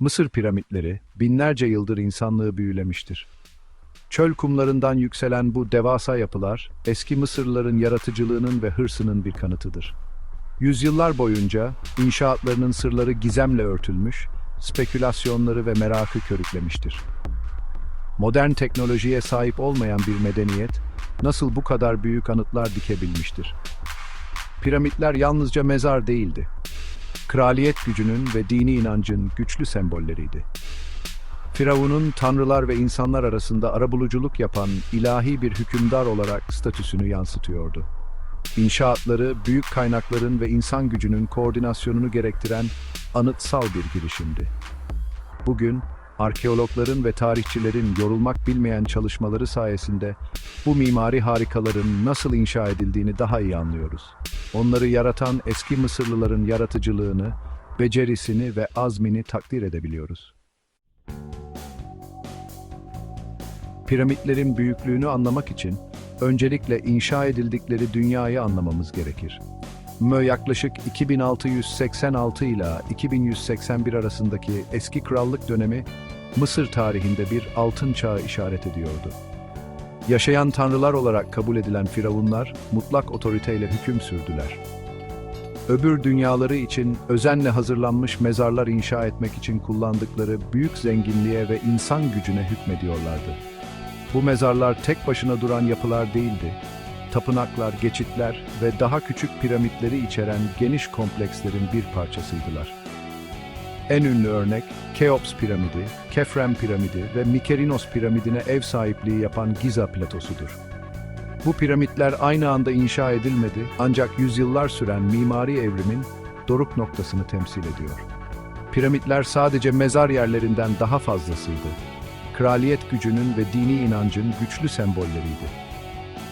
Mısır piramitleri binlerce yıldır insanlığı büyülemiştir. Çöl kumlarından yükselen bu devasa yapılar, eski Mısırlıların yaratıcılığının ve hırsının bir kanıtıdır. Yüzyıllar boyunca inşaatlarının sırları gizemle örtülmüş, spekülasyonları ve merakı körüklemiştir. Modern teknolojiye sahip olmayan bir medeniyet, nasıl bu kadar büyük anıtlar dikebilmiştir? Piramitler yalnızca mezar değildi. Kraliyet gücünün ve dini inancın güçlü sembolleriydi. Firavun'un tanrılar ve insanlar arasında arabuluculuk yapan ilahi bir hükümdar olarak statüsünü yansıtıyordu. İnşaatları, büyük kaynakların ve insan gücünün koordinasyonunu gerektiren anıtsal bir girişimdi. Bugün, arkeologların ve tarihçilerin yorulmak bilmeyen çalışmaları sayesinde bu mimari harikaların nasıl inşa edildiğini daha iyi anlıyoruz. Onları yaratan eski Mısırlıların yaratıcılığını, becerisini ve azmini takdir edebiliyoruz. Piramitlerin büyüklüğünü anlamak için öncelikle inşa edildikleri dünyayı anlamamız gerekir. Mö yaklaşık 2686 ile 2181 arasındaki eski krallık dönemi Mısır tarihinde bir altın çağı işaret ediyordu. Yaşayan tanrılar olarak kabul edilen firavunlar mutlak otoriteyle hüküm sürdüler. Öbür dünyaları için özenle hazırlanmış mezarlar inşa etmek için kullandıkları büyük zenginliğe ve insan gücüne hükmediyorlardı. Bu mezarlar tek başına duran yapılar değildi. Tapınaklar, geçitler ve daha küçük piramitleri içeren geniş komplekslerin bir parçasıydılar. En ünlü örnek Keops piramidi, Kefren piramidi ve Mikerinos piramidine ev sahipliği yapan Giza platosudur. Bu piramitler aynı anda inşa edilmedi ancak yüzyıllar süren mimari evrimin doruk noktasını temsil ediyor. Piramitler sadece mezar yerlerinden daha fazlasıydı. Kraliyet gücünün ve dini inancın güçlü sembolleriydi.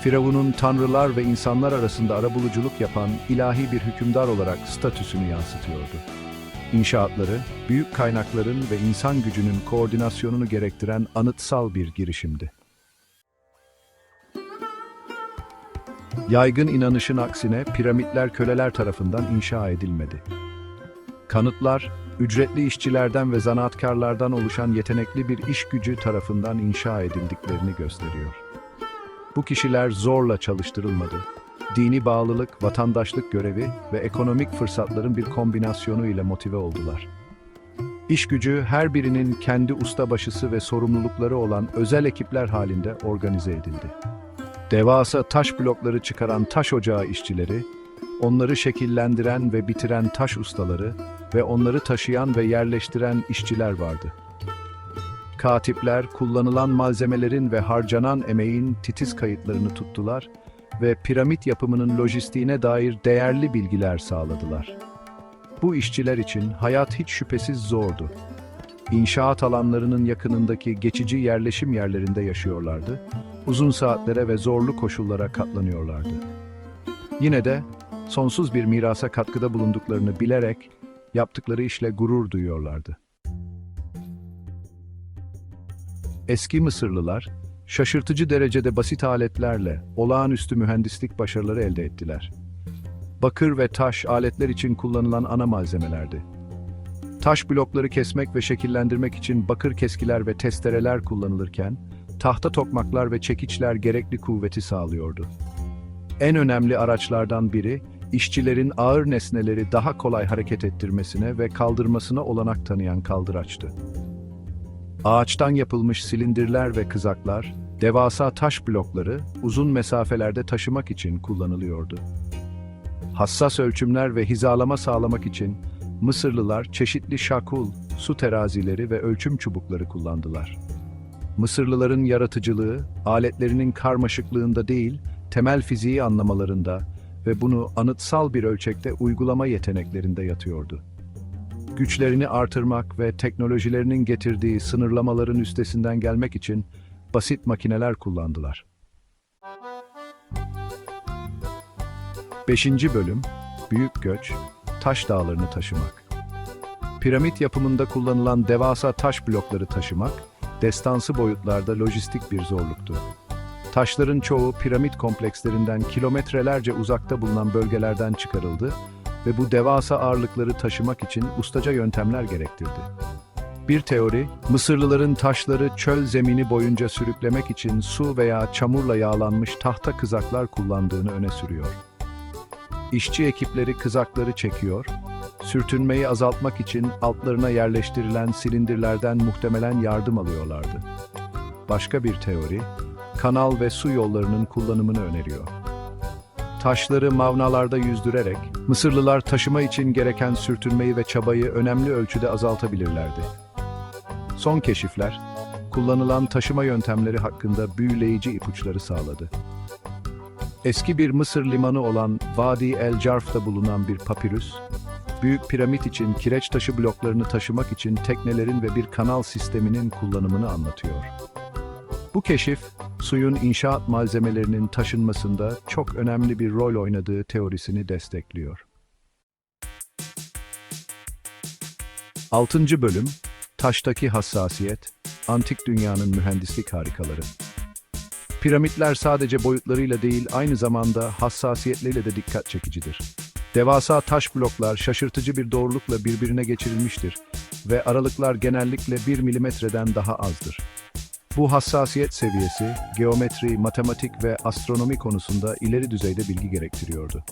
Firavun'un tanrılar ve insanlar arasında arabuluculuk yapan ilahi bir hükümdar olarak statüsünü yansıtıyordu. İnşaatları, büyük kaynakların ve insan gücünün koordinasyonunu gerektiren anıtsal bir girişimdi. Yaygın inanışın aksine piramitler köleler tarafından inşa edilmedi. Kanıtlar, ücretli işçilerden ve zanaatkarlardan oluşan yetenekli bir iş gücü tarafından inşa edildiklerini gösteriyor. Bu kişiler zorla çalıştırılmadı. Dini bağlılık, vatandaşlık görevi ve ekonomik fırsatların bir kombinasyonu ile motive oldular. İş gücü her birinin kendi ustabaşısı ve sorumlulukları olan özel ekipler halinde organize edildi. Devasa taş blokları çıkaran taş ocağı işçileri, onları şekillendiren ve bitiren taş ustaları ve onları taşıyan ve yerleştiren işçiler vardı. Katipler kullanılan malzemelerin ve harcanan emeğin titiz kayıtlarını tuttular ve piramit yapımının lojistiğine dair değerli bilgiler sağladılar. Bu işçiler için hayat hiç şüphesiz zordu. İnşaat alanlarının yakınındaki geçici yerleşim yerlerinde yaşıyorlardı, uzun saatlere ve zorlu koşullara katlanıyorlardı. Yine de sonsuz bir mirasa katkıda bulunduklarını bilerek yaptıkları işle gurur duyuyorlardı. Eski Mısırlılar, şaşırtıcı derecede basit aletlerle olağanüstü mühendislik başarıları elde ettiler. Bakır ve taş aletler için kullanılan ana malzemelerdi. Taş blokları kesmek ve şekillendirmek için bakır keskiler ve testereler kullanılırken, tahta tokmaklar ve çekiçler gerekli kuvveti sağlıyordu. En önemli araçlardan biri, işçilerin ağır nesneleri daha kolay hareket ettirmesine ve kaldırmasına olanak tanıyan kaldıraçtı. Ağaçtan yapılmış silindirler ve kızaklar, devasa taş blokları uzun mesafelerde taşımak için kullanılıyordu. Hassas ölçümler ve hizalama sağlamak için Mısırlılar çeşitli şakul, su terazileri ve ölçüm çubukları kullandılar. Mısırlıların yaratıcılığı, aletlerinin karmaşıklığında değil, temel fiziği anlamalarında ve bunu anıtsal bir ölçekte uygulama yeteneklerinde yatıyordu güçlerini artırmak ve teknolojilerinin getirdiği sınırlamaların üstesinden gelmek için basit makineler kullandılar. 5. Bölüm Büyük Göç, Taş Dağlarını Taşımak Piramit yapımında kullanılan devasa taş blokları taşımak, destansı boyutlarda lojistik bir zorluktu. Taşların çoğu piramit komplekslerinden kilometrelerce uzakta bulunan bölgelerden çıkarıldı ve bu devasa ağırlıkları taşımak için ustaca yöntemler gerektirdi. Bir teori, Mısırlıların taşları çöl zemini boyunca sürüklemek için su veya çamurla yağlanmış tahta kızaklar kullandığını öne sürüyor. İşçi ekipleri kızakları çekiyor, sürtünmeyi azaltmak için altlarına yerleştirilen silindirlerden muhtemelen yardım alıyorlardı. Başka bir teori, kanal ve su yollarının kullanımını öneriyor. Taşları mavnalarda yüzdürerek, Mısırlılar taşıma için gereken sürtünmeyi ve çabayı önemli ölçüde azaltabilirlerdi. Son keşifler, kullanılan taşıma yöntemleri hakkında büyüleyici ipuçları sağladı. Eski bir Mısır limanı olan Vadi el Carf'ta bulunan bir papirüs, Büyük piramit için kireç taşı bloklarını taşımak için teknelerin ve bir kanal sisteminin kullanımını anlatıyor. Bu keşif, suyun inşaat malzemelerinin taşınmasında çok önemli bir rol oynadığı teorisini destekliyor. 6. Bölüm Taştaki Hassasiyet Antik Dünyanın Mühendislik Harikaları Piramitler sadece boyutlarıyla değil aynı zamanda hassasiyetleriyle de dikkat çekicidir. Devasa taş bloklar şaşırtıcı bir doğrulukla birbirine geçirilmiştir ve aralıklar genellikle 1 milimetreden daha azdır. Bu hassasiyet seviyesi, geometri, matematik ve astronomi konusunda ileri düzeyde bilgi gerektiriyordu.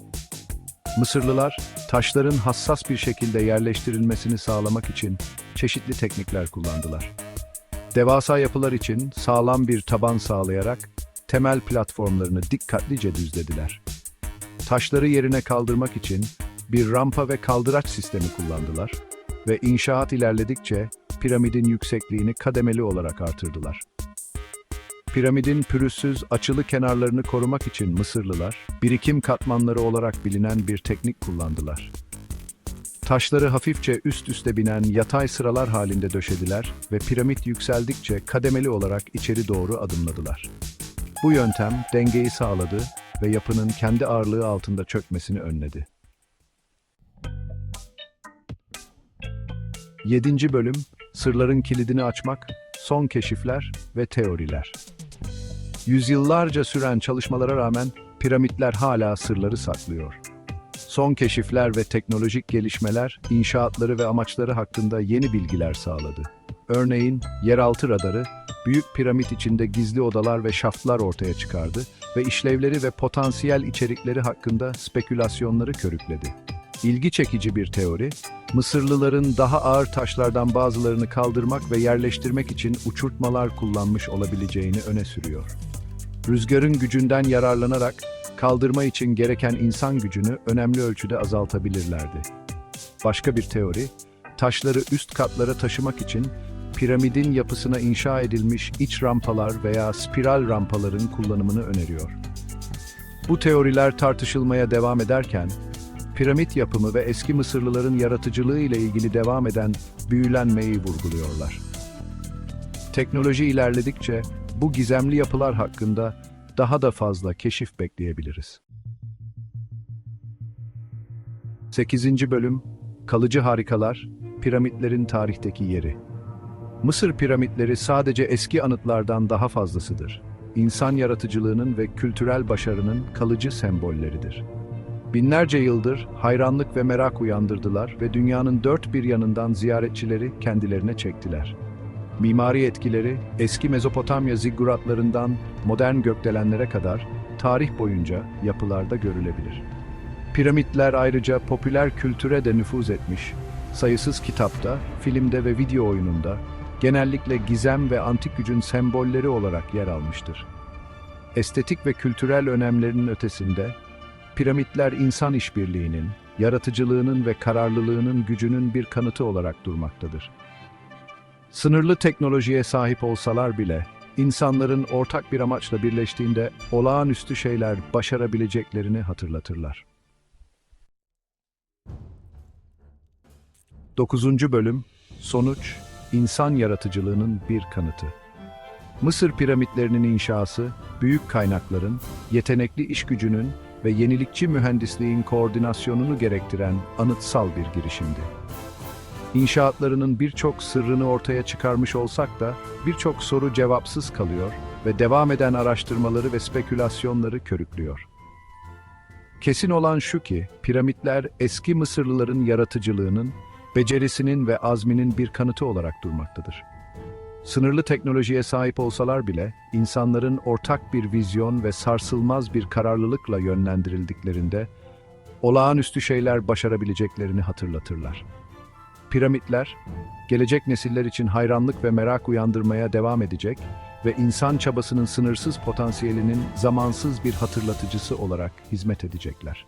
Mısırlılar, taşların hassas bir şekilde yerleştirilmesini sağlamak için çeşitli teknikler kullandılar. Devasa yapılar için sağlam bir taban sağlayarak temel platformlarını dikkatlice düzlediler. Taşları yerine kaldırmak için bir rampa ve kaldıraç sistemi kullandılar ve inşaat ilerledikçe piramidin yüksekliğini kademeli olarak artırdılar. Piramidin pürüzsüz, açılı kenarlarını korumak için Mısırlılar, birikim katmanları olarak bilinen bir teknik kullandılar. Taşları hafifçe üst üste binen yatay sıralar halinde döşediler ve piramit yükseldikçe kademeli olarak içeri doğru adımladılar. Bu yöntem dengeyi sağladı ve yapının kendi ağırlığı altında çökmesini önledi. 7. Bölüm Sırların kilidini açmak, son keşifler ve teoriler. Yüzyıllarca süren çalışmalara rağmen piramitler hala sırları saklıyor. Son keşifler ve teknolojik gelişmeler inşaatları ve amaçları hakkında yeni bilgiler sağladı. Örneğin yeraltı radarı büyük piramit içinde gizli odalar ve şaftlar ortaya çıkardı ve işlevleri ve potansiyel içerikleri hakkında spekülasyonları körükledi. İlgi çekici bir teori, Mısırlıların daha ağır taşlardan bazılarını kaldırmak ve yerleştirmek için uçurtmalar kullanmış olabileceğini öne sürüyor. Rüzgarın gücünden yararlanarak kaldırma için gereken insan gücünü önemli ölçüde azaltabilirlerdi. Başka bir teori, taşları üst katlara taşımak için piramidin yapısına inşa edilmiş iç rampalar veya spiral rampaların kullanımını öneriyor. Bu teoriler tartışılmaya devam ederken, piramit yapımı ve eski Mısırlıların yaratıcılığı ile ilgili devam eden büyülenmeyi vurguluyorlar. Teknoloji ilerledikçe bu gizemli yapılar hakkında daha da fazla keşif bekleyebiliriz. 8. Bölüm Kalıcı Harikalar, Piramitlerin Tarihteki Yeri Mısır piramitleri sadece eski anıtlardan daha fazlasıdır. İnsan yaratıcılığının ve kültürel başarının kalıcı sembolleridir. Binlerce yıldır hayranlık ve merak uyandırdılar ve dünyanın dört bir yanından ziyaretçileri kendilerine çektiler. Mimari etkileri eski Mezopotamya zigguratlarından modern gökdelenlere kadar tarih boyunca yapılarda görülebilir. Piramitler ayrıca popüler kültüre de nüfuz etmiş, sayısız kitapta, filmde ve video oyununda genellikle gizem ve antik gücün sembolleri olarak yer almıştır. Estetik ve kültürel önemlerinin ötesinde, piramitler insan işbirliğinin, yaratıcılığının ve kararlılığının gücünün bir kanıtı olarak durmaktadır. Sınırlı teknolojiye sahip olsalar bile, insanların ortak bir amaçla birleştiğinde olağanüstü şeyler başarabileceklerini hatırlatırlar. 9. Bölüm Sonuç İnsan yaratıcılığının bir kanıtı. Mısır piramitlerinin inşası, büyük kaynakların, yetenekli iş gücünün ve yenilikçi mühendisliğin koordinasyonunu gerektiren anıtsal bir girişimdi. İnşaatlarının birçok sırrını ortaya çıkarmış olsak da birçok soru cevapsız kalıyor ve devam eden araştırmaları ve spekülasyonları körüklüyor. Kesin olan şu ki, piramitler eski Mısırlıların yaratıcılığının becerisinin ve azminin bir kanıtı olarak durmaktadır. Sınırlı teknolojiye sahip olsalar bile, insanların ortak bir vizyon ve sarsılmaz bir kararlılıkla yönlendirildiklerinde, olağanüstü şeyler başarabileceklerini hatırlatırlar. Piramitler, gelecek nesiller için hayranlık ve merak uyandırmaya devam edecek ve insan çabasının sınırsız potansiyelinin zamansız bir hatırlatıcısı olarak hizmet edecekler.